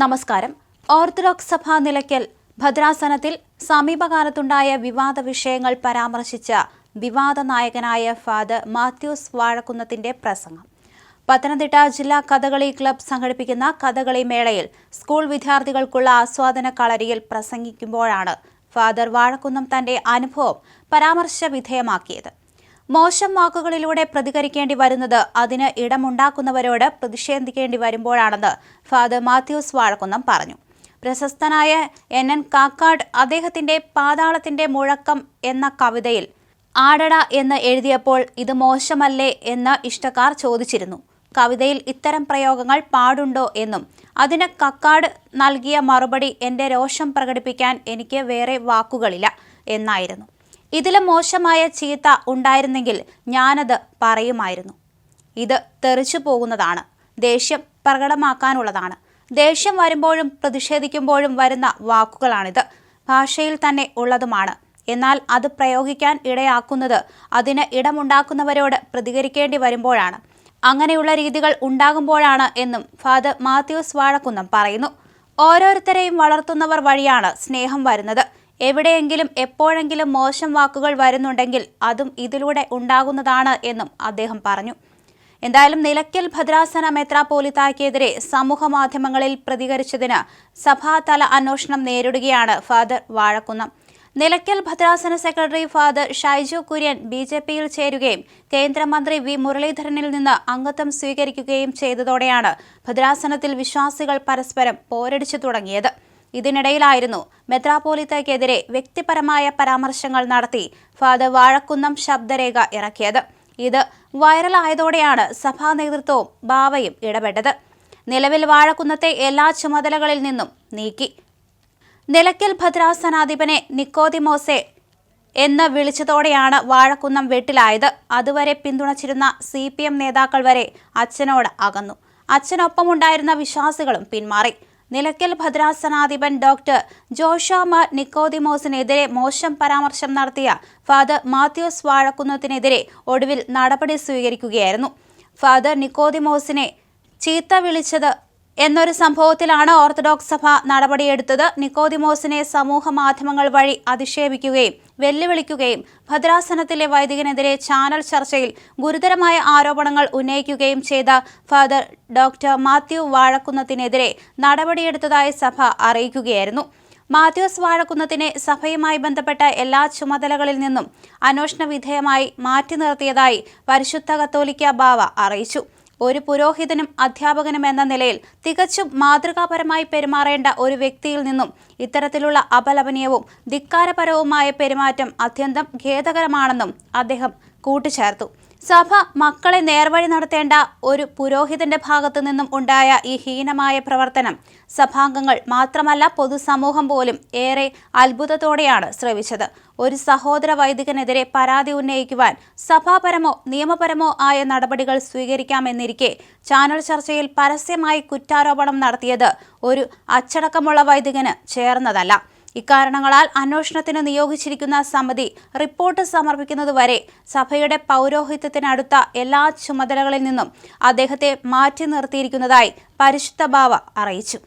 നമസ്കാരം. ഓർത്തഡോക്സ് സഭ നിലയ്ക്കൽ ഭദ്രാസനത്തിൽ സമീപകാലത്തുണ്ടായ വിവാദ വിഷയങ്ങൾ പരാമർശിച്ച വിവാദ നായകനായ ഫാദർ മാത്യൂസ് വാഴക്കുന്നത്തിന്റെ പ്രസംഗം. പത്തനംതിട്ട ജില്ലാ കഥകളി ക്ലബ് സംഘടിപ്പിക്കുന്ന കഥകളി മേളയിൽ സ്കൂൾ വിദ്യാർത്ഥികൾക്കുള്ള ആസ്വാദന കളരിയിൽ പ്രസംഗിക്കുമ്പോഴാണ് ഫാദർ വാഴക്കുന്നം തന്റെ അനുഭവം പരാമർശ വിധേയമാക്കിയത് മോശം വാക്കുകളിലൂടെ പ്രതികരിക്കേണ്ടി വരുന്നത് അതിന് ഇടമുണ്ടാക്കുന്നവരോട് പ്രതിഷേധിക്കേണ്ടി വരുമ്പോഴാണെന്ന് ഫാദർ മാത്യൂസ് വാഴക്കുന്നം പറഞ്ഞു. പ്രശസ്തനായ എൻ. എൻ. കാക്കാട് അദ്ദേഹത്തിന്റെ പാതാളത്തിന്റെ മുഴക്കം എന്ന കവിതയിൽ ആടട എന്ന് എഴുതിയപ്പോൾ ഇത് മോശമല്ലേ എന്ന് ഇഷ്ടക്കാർ ചോദിച്ചിരുന്നു. കവിതയിൽ ഇത്തരം പ്രയോഗങ്ങൾ പാടുണ്ടോ എന്നും അതിന് കക്കാട് നൽകിയ മറുപടി എന്റെ രോഷം പ്രകടിപ്പിക്കാൻ എനിക്ക് വേറെ വാക്കുകളില്ല എന്നായിരുന്നു. ഇതിലും മോശമായ ചീത്ത ഉണ്ടായിരുന്നെങ്കിൽ ഞാനത് പറയുമായിരുന്നു. ഇത് തെറിച്ചു പോകുന്നതാണ്. ദേഷ്യം പ്രകടമാക്കാനുള്ളതാണ്. ദേഷ്യം വരുമ്പോഴും പ്രതിഷേധിക്കുമ്പോഴും വരുന്ന വാക്കുകളാണിത്. ഭാഷയിൽ തന്നെ ഉള്ളതുമാണ്. എന്നാൽ അത് പ്രയോഗിക്കാൻ ഇടയാക്കുന്നത് അതിന് ഇടമുണ്ടാക്കുന്നവരോട് പ്രതികരിക്കേണ്ടി വരുമ്പോഴാണ്. അങ്ങനെയുള്ള രീതികൾ ഉണ്ടാകുമ്പോഴാണ് എന്നും ഫാദർ മാത്യൂസ് വാഴക്കുന്നം പറയുന്നു. ഓരോരുത്തരെയും വളർത്തുന്നവർ വഴിയാണ് സ്നേഹം വരുന്നത്. എവിടെയെങ്കിലും എപ്പോഴെങ്കിലും മോശം വാക്കുകൾ വരുന്നുണ്ടെങ്കിൽ അതും ഇതിലൂടെ ഉണ്ടാകുന്നതാണ് എന്നും അദ്ദേഹം പറഞ്ഞു. എന്തായാലും നിലയ്ക്കൽ ഭദ്രാസന മെത്രാപോലിത്താക്കെതിരെ സമൂഹ മാധ്യമങ്ങളിൽ പ്രതികരിച്ചതിന് സഭാതല അന്വേഷണം നേരിടുകയാണ് ഫാദർ വാഴക്കുന്നം. നിലയ്ക്കൽ ഭദ്രാസന secretary father Shaiju Kurian B J പിയിൽ ചേരുകയും കേന്ദ്രമന്ത്രി വി മുരളീധരനിൽ നിന്ന് അംഗത്വം സ്വീകരിക്കുകയും ചെയ്തതോടെയാണ് ഭദ്രാസനത്തിൽ വിശ്വാസികൾ പരസ്പരം പോരടിച്ചു തുടങ്ങിയത്. ഇതിനിടയിലായിരുന്നു മെത്രാപോലിത്തയ്ക്കെതിരെ വ്യക്തിപരമായ പരാമർശങ്ങൾ നടത്തി ഫാദർ വാഴക്കുന്നം ശബ്ദരേഖ ഇറക്കിയത്. ഇത് വൈറലായതോടെയാണ് സഭാ നേതൃത്വവും ബാവയും ഇടപെട്ടത്. നിലവിൽ വാഴക്കുന്നത്തെ എല്ലാ ചുമതലകളിൽ നിന്നും നീക്കി. നിലയ്ക്കൽ ഭദ്രാസനാധിപനെ നിക്കോതിമോസെ എന്ന് വിളിച്ചതോടെയാണ് വാഴക്കുന്നം വെട്ടിലായത്. അതുവരെ പിന്തുണച്ചിരുന്ന സി പി എം നേതാക്കൾ വരെ അച്ഛനോട് അകന്നു. അച്ഛനൊപ്പമുണ്ടായിരുന്ന വിശ്വാസികളും പിന്മാറി. നിലയ്ക്കൽ ഭദ്രാസനാധിപൻ ഡോക്ടർ ജോഷാമ നിക്കോദിമോസിനെതിരെ മോശം പരാമർശം നടത്തിയ ഫാദർ മാത്യൂസ് വാഴക്കുന്നത്തിനെതിരെ ഒടുവിൽ നടപടി സ്വീകരിക്കുകയായിരുന്നു. ഫാദർ നിക്കോദിമോസിനെ ചീത്ത വിളിച്ചത് എന്നൊരു സംഭവത്തിലാണ് ഓർത്തഡോക്സ് സഭ നടപടിയെടുത്തത്. നിക്കോദിമോസിനെ സമൂഹ മാധ്യമങ്ങൾ വഴി അധിക്ഷേപിക്കുകയും വെല്ലുവിളിക്കുകയും ഭദ്രാസനത്തിലെ വൈദികനെതിരെ ചാനൽ ചർച്ചയിൽ ഗുരുതരമായ ആരോപണങ്ങൾ ഉന്നയിക്കുകയും ചെയ്ത ഫാദർ ഡോക്ടർ മാത്യു വാഴക്കുന്നത്തിനെതിരെ നടപടിയെടുത്തതായി സഭ അറിയിക്കുകയായിരുന്നു. മാത്യൂസ് വാഴക്കുന്നതിനെ സഭയുമായി ബന്ധപ്പെട്ട എല്ലാ ചുമതലകളിൽ നിന്നും അന്വേഷണ വിധേയമായി മാറ്റി നിർത്തിയതായി പരിശുദ്ധ കത്തോലിക്ക ബാവ അറിയിച്ചു. ഒരു പുരോഹിതനും അധ്യാപകനും എന്ന നിലയിൽ തികച്ചും മാതൃകാപരമായി പെരുമാറേണ്ട ഒരു വ്യക്തിയിൽ നിന്നും ഇത്തരത്തിലുള്ള അപലപനീയവും ധിക്കാരപരവുമായ പെരുമാറ്റം അത്യന്തം ഖേദകരമാണെന്നും അദ്ദേഹം കൂട്ടിച്ചേർത്തു. സഭ മക്കളെ നേർവഴി നടത്തേണ്ട ഒരു പുരോഹിതന്റെ ഭാഗത്തു നിന്നും ഉണ്ടായ ഈ ഹീനമായ പ്രവർത്തനം സഭാംഗങ്ങൾ മാത്രമല്ല പൊതുസമൂഹം പോലും ഏറെ അത്ഭുതത്തോടെയാണ് ശ്രവിച്ചത്. ഒരു സഹോദര വൈദികനെതിരെ പരാതി ഉന്നയിക്കുവാൻ സഭാപരമോ നിയമപരമോ ആയ നടപടികൾ സ്വീകരിക്കാമെന്നിരിക്കെ ചാനൽ ചർച്ചയിൽ പരസ്യമായി കുറ്റാരോപണം നടത്തിയത് ഒരു അച്ചടക്കമുള്ള വൈദികന് ചേർന്നതല്ല. ഇക്കാരണങ്ങളാൽ അന്വേഷണത്തിന് നിയോഗിച്ചിരിക്കുന്ന സമിതി റിപ്പോർട്ട് സമർപ്പിക്കുന്നതുവരെ സഭയുടെ പൗരോഹിത്യത്തിനടുത്ത എല്ലാ ചുമതലകളിൽ നിന്നും അദ്ദേഹത്തെ മാറ്റി നിർത്തിയിരിക്കുന്നതായി പരിശുദ്ധ ബാവ അറിയിച്ചു.